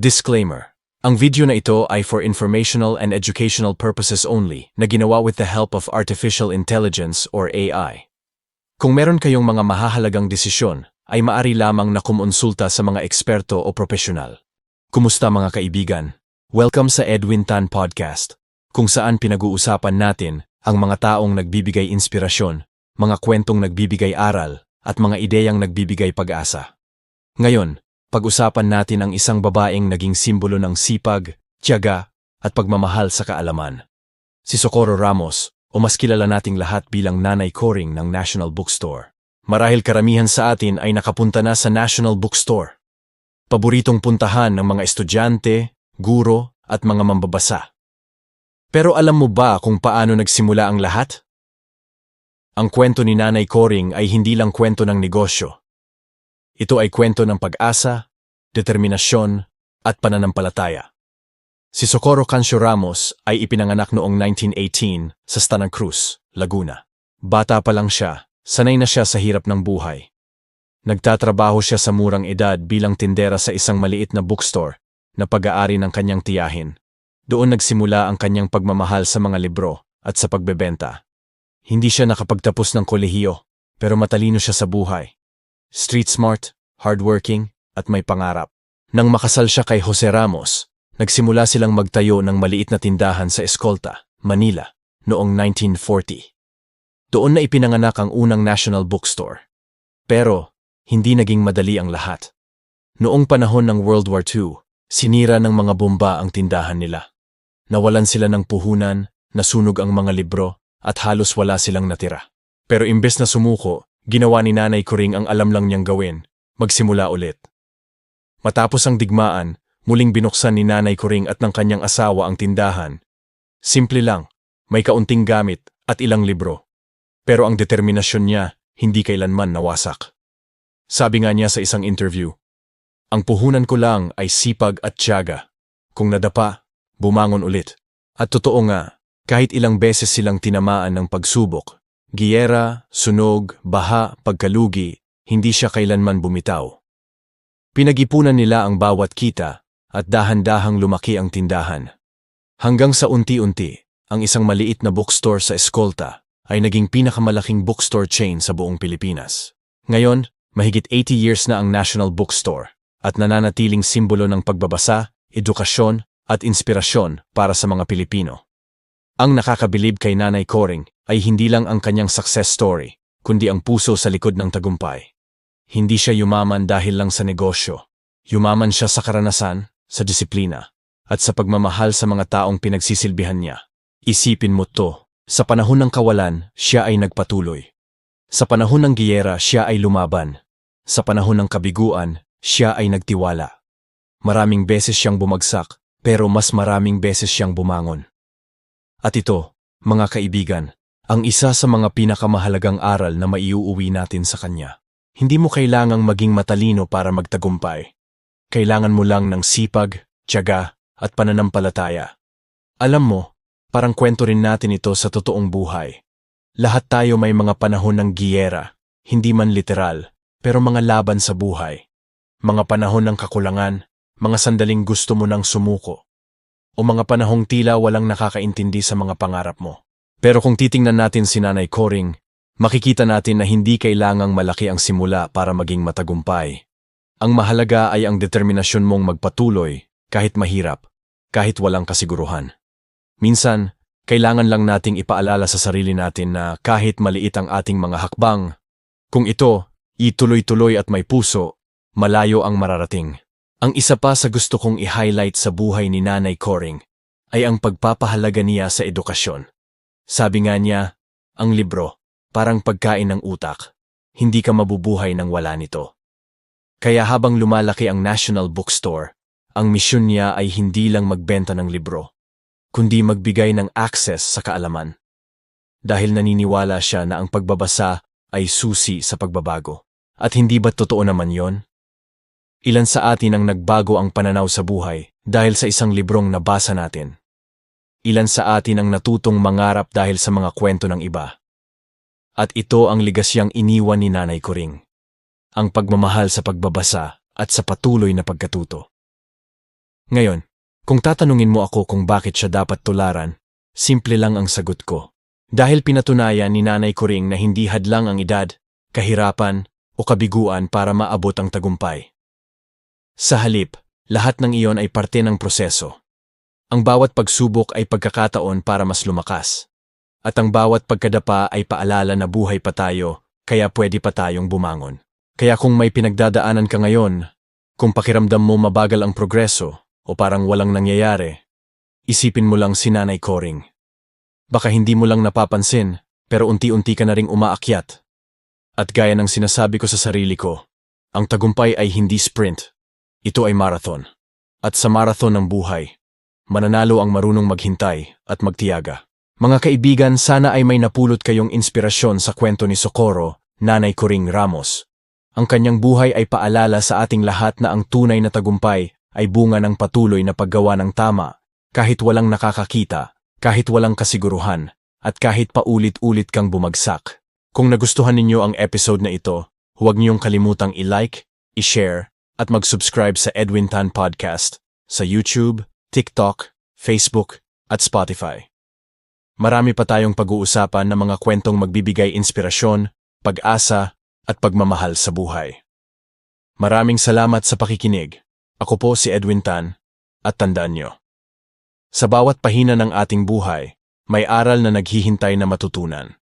Disclaimer. Ang video na ito ay for informational and educational purposes only na ginawa with the help of Artificial Intelligence or AI. Kung meron kayong mga mahahalagang desisyon, ay maari lamang na kumonsulta sa mga eksperto o profesional. Kumusta mga kaibigan? Welcome sa Edwin Tan Podcast, kung saan pinag-uusapan natin ang mga taong nagbibigay inspirasyon, mga kwentong nagbibigay aral, at mga ideyang nagbibigay pag-asa. Ngayon, pag-usapan natin ang isang babaeng naging simbolo ng sipag, tiyaga, at pagmamahal sa kaalaman. Si Socorro Ramos, o mas kilala nating lahat bilang Nanay Coring ng National Bookstore. Marahil karamihan sa atin ay nakapunta na sa National Bookstore. Paboritong puntahan ng mga estudyante, guro, at mga mambabasa. Pero alam mo ba kung paano nagsimula ang lahat? Ang kwento ni Nanay Coring ay hindi lang kwento ng negosyo. Ito ay kwento ng pag-asa, determinasyon, at pananampalataya. Si Socorro Cancio Ramos ay ipinanganak noong 1918 sa Stanang Cruz, Laguna. Bata pa lang siya, sanay na siya sa hirap ng buhay. Nagtatrabaho siya sa murang edad bilang tindera sa isang maliit na bookstore na pag-aari ng kanyang tiyahin. Doon nagsimula ang kanyang pagmamahal sa mga libro at sa pagbebenta. Hindi siya nakapagtapos ng kolehiyo, pero matalino siya sa buhay. Street smart, hardworking, at may pangarap. Nang makasal siya kay Jose Ramos, nagsimula silang magtayo ng maliit na tindahan sa Escolta, Manila, noong 1940. Doon na ipinanganak ang unang National Bookstore. Pero, hindi naging madali ang lahat. Noong panahon ng World War II, sinira ng mga bomba ang tindahan nila. Nawalan sila ng puhunan, nasunog ang mga libro, at halos wala silang natira. Pero imbes na sumuko, ginawa ni Nanay Kuring ang alam lang niyang gawin, magsimula ulit. Matapos ang digmaan, muling binuksan ni Nanay Kuring at ng kanyang asawa ang tindahan. Simple lang, may kaunting gamit at ilang libro. Pero ang determinasyon niya hindi kailanman nawasak. Sabi nga niya sa isang interview, Ang puhunan ko lang ay sipag at tiyaga. Kung nadapa, bumangon ulit. At totoo nga, kahit ilang beses silang tinamaan ng pagsubok, giyera, sunog, baha, pagkalugi, hindi siya kailanman bumitaw. Pinag-ipunan nila ang bawat kita at dahan-dahang lumaki ang tindahan. Hanggang sa unti-unti, ang isang maliit na bookstore sa Escolta ay naging pinakamalaking bookstore chain sa buong Pilipinas. Ngayon, mahigit 80 years na ang National Bookstore at nananatiling simbolo ng pagbabasa, edukasyon at inspirasyon para sa mga Pilipino. Ang nakakabilib kay Nanay Coring ay hindi lang ang kanyang success story, kundi ang puso sa likod ng tagumpay. Hindi siya yumaman dahil lang sa negosyo. Yumaman siya sa karanasan, sa disiplina, at sa pagmamahal sa mga taong pinagsisilbihan niya. Isipin mo to, sa panahon ng kawalan, siya ay nagpatuloy. Sa panahon ng giyera, siya ay lumaban. Sa panahon ng kabiguan, siya ay nagtiwala. Maraming beses siyang bumagsak, pero mas maraming beses siyang bumangon. At ito, mga kaibigan, ang isa sa mga pinakamahalagang aral na maiuuwi natin sa kanya. Hindi mo kailangang maging matalino para magtagumpay. Kailangan mo lang ng sipag, tiyaga, at pananampalataya. Alam mo, parang kwento rin natin ito sa totoong buhay. Lahat tayo may mga panahon ng giyera, hindi man literal, pero mga laban sa buhay. Mga panahon ng kakulangan, mga sandaling gusto mo nang sumuko. O mga panahong tila walang nakakaintindi sa mga pangarap mo. Pero kung titingnan natin si Nanay Coring, makikita natin na hindi kailangang malaki ang simula para maging matagumpay. Ang mahalaga ay ang determinasyon mong magpatuloy kahit mahirap, kahit walang kasiguruhan. Minsan, kailangan lang nating ipaalala sa sarili natin na kahit maliit ang ating mga hakbang, kung ito, ituloy-tuloy at may puso, malayo ang mararating. Ang isa pa sa gusto kong i-highlight sa buhay ni Nanay Coring ay ang pagpapahalaga niya sa edukasyon. Sabi nga niya, ang libro, parang pagkain ng utak. Hindi ka mabubuhay nang wala nito. Kaya habang lumalaki ang National Bookstore, ang misyon niya ay hindi lang magbenta ng libro, kundi magbigay ng access sa kaalaman. Dahil naniniwala siya na ang pagbabasa ay susi sa pagbabago. At hindi ba totoo naman yon? Ilan sa atin ang nagbago ang pananaw sa buhay dahil sa isang librong nabasa natin. Ilan sa atin ang natutong mangarap dahil sa mga kwento ng iba. At ito ang ligasyang iniwan ni Nanay Kuring. Ang pagmamahal sa pagbabasa at sa patuloy na pagkatuto. Ngayon, kung tatanungin mo ako kung bakit siya dapat tularan, simple lang ang sagot ko. Dahil pinatunayan ni Nanay Kuring na hindi hadlang ang edad, kahirapan, o kabiguan para maabot ang tagumpay. Sa halip, lahat ng iyon ay parte ng proseso. Ang bawat pagsubok ay pagkakataon para mas lumakas. At ang bawat pagkadapa ay paalala na buhay pa tayo, kaya pwede pa tayong bumangon. Kaya kung may pinagdadaanan ka ngayon, kung pakiramdam mo mabagal ang progreso o parang walang nangyayari, isipin mo lang si Nanay Koring. Baka hindi mo lang napapansin, pero unti-unti ka na ring umaakyat. At gaya ng sinasabi ko sa sarili ko, ang tagumpay ay hindi sprint. Ito ay marathon. At sa marathon ng buhay, mananalo ang marunong maghintay at magtiyaga. Mga kaibigan, sana ay may napulot kayong inspirasyon sa kwento ni Socorro, Nanay Coring Ramos. Ang kanyang buhay ay paalala sa ating lahat na ang tunay na tagumpay ay bunga ng patuloy na paggawa ng tama, kahit walang nakakakita, kahit walang kasiguruhan, at kahit paulit-ulit kang bumagsak. Kung nagustuhan ninyo ang episode na ito, huwag niyong kalimutang i-like, i-share, at mag-subscribe sa Edwin Tan Podcast sa YouTube, TikTok, Facebook, at Spotify. Marami pa tayong pag-uusapan ng mga kwentong magbibigay inspirasyon, pag-asa, at pagmamahal sa buhay. Maraming salamat sa pakikinig. Ako po si Edwin Tan, at tandaan nyo. Sa bawat pahina ng ating buhay, may aral na naghihintay na matutunan.